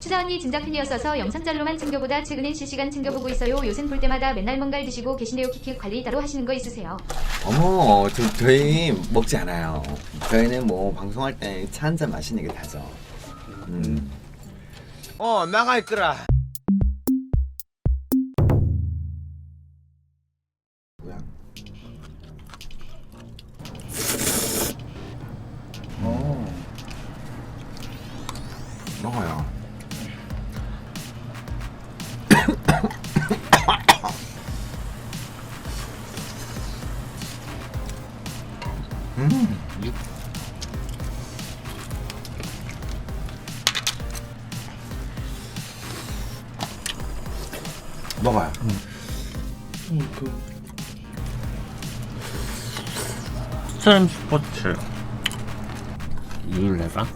추자 언니 진짜 팬이었어서 영상짤로만 챙겨보다 최근엔 실시간 챙겨보고 있어요. 요샌 볼 때마다 맨날 뭔가를 드시고 계신데요. 키키 관리 따로 하시는 거 있으세요? 어머, 저, 저희 먹지 않아요. 저희는 뭐 방송할 때 차 한 잔 마시는 게 다죠. 음. 어 나가 있더라 뭐야? 어. 먹어요. 음. 먹어요. 스트림 스포츠 이율레가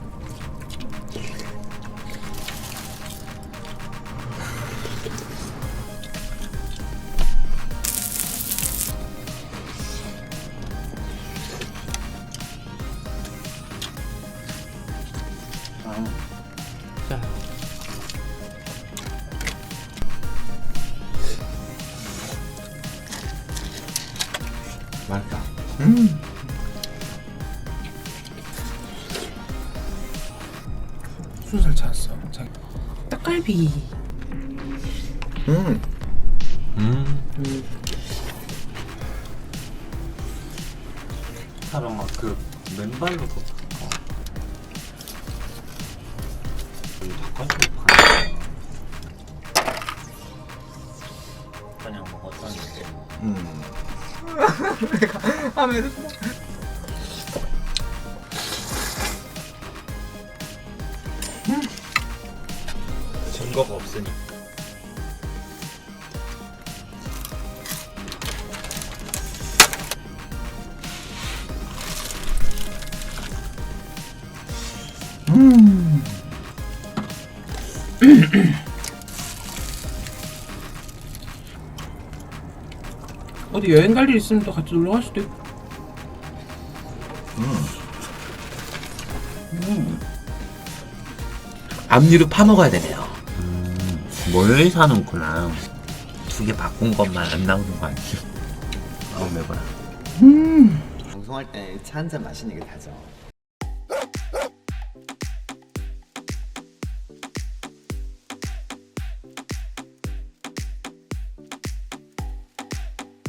맛있다. 음. 순살 찾았어 자기 떡갈비 음. 음 사람 막그 맨발로 걷 그냥 먹었다는데 음. 증거가 없으니 어디 여행 갈 일 있으면 또 같이 놀러 갈 수도 있고. 앞니로 파먹어야 되네요. 멀리 사는구나. 두 개 바꾼 것만 안 나오는 거 아니지? 아 매봐라 방송할 때 차 한 잔 마시는 게 다죠.